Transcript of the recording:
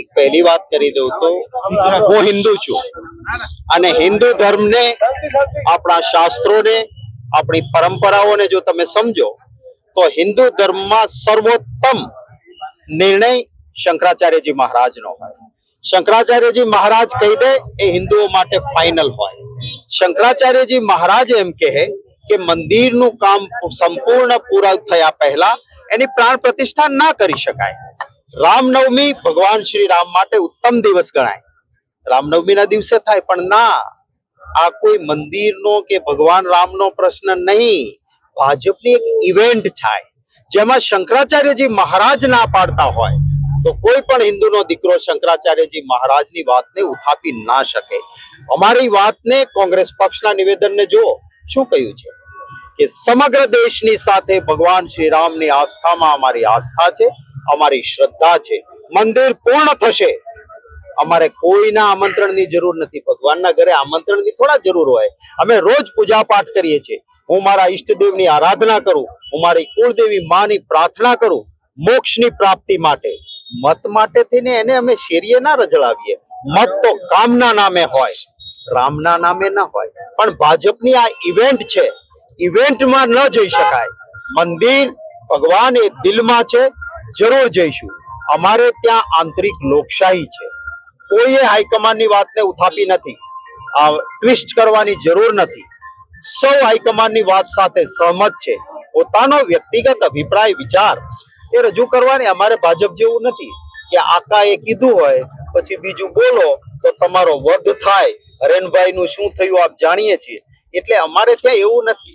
એક પહેલી વાત કરી દઉં તો હું હિન્દુ છું. અને હિન્દુ ધર્મને આપણા શાસ્ત્રોને, આપણી પરંપરાઓને જો તમે સમજો, તો હિન્દુ ધર્મમાં સર્વોત્તમ નિર્ણય શંકરાચાર્યજી મહારાજનો હોય. શંકરાચાર્યજી મહારાજ કહી દે, એ હિન્દુઓ માટે ફાઇનલ હોય. શંકરાચાર્યજી મહારાજ એમ કહે કે મંદિરનું કામ સંપૂર્ણ પૂરા થયા પહેલા એની પ્રાણ પ્રતિષ્ઠા ના કરી શકાય. રામનવમી ભગવાન શ્રી રામ માટે ઉત્તમ દિવસ ગણાય. રામનવમીના દિવસે થાય, પણ ના, આ કોઈ મંદિરનો કે ભગવાન રામનો પ્રશ્ન નહીં. ભાજપની એક ઇવેન્ટ થાય, જેમાં શંકરાચાર્યજી મહારાજ ના પાડતા હોય, તો કોઈ પણ હિન્દુનો દીકરો શંકરાચાર્યજી મહારાજની વાતને ઉથાપી ના શકે. અમારી વાતને કોંગ્રેસ પક્ષના નિવેદનને જો શું કહ્યું છે? કે સમગ્ર દેશની સાથે ભગવાન શ્રી રામની આસ્થામાં અમારી આસ્થા છે. અમારી શ્રદ્ધા છે. મંદિર પૂર્ણ થશે. અમારે કોઈના આમંત્રણની જરૂર નથી. ભગવાનના ઘરે આમંત્રણની થોડા જરૂર હોય. અમે રોજ પૂજા પાઠ કરીએ છીએ. હું મારા ઈષ્ટદેવની આરાધના કરું. હું મારી કુળદેવી માની પ્રાર્થના કરું મોક્ષની પ્રાપ્તિ માટે. મત માટે થઈને એને અમે શેરીએ ના રજળાવીએ મત તો કામના નામે હોય. રામના નામે ના હોય. પણ ભાજપની આ ઇવેન્ટ છે. ઇવેન્ટમાં ન જઈ શકાય. મંદિર ભગવાન એ દિલમાં છે. જરૂર જઈશું. અમારે ત્યાં આંતરિક લોકશાહી છે. કોઈએ હાઈકમાન્ડની વાતને ઉથાપી નથી. ટ્વિસ્ટ કરવાની જરૂર નથી. સૌ હાઈકમાન્ડની વાત સાથે સહમત છે. પોતાનો વ્યક્તિગત અભિપ્રાય, વિચાર એ રજૂ કરવાની અમારે ભાજપ જેવું નથી કે આકાએ કીધું હોય, પછી બીજું બોલો તો તમારો વધ થાય. હરેનભાઈ નું શું થયું આપ જાણીએ છીએ. એટલે અમારે ત્યાં એવું નથી.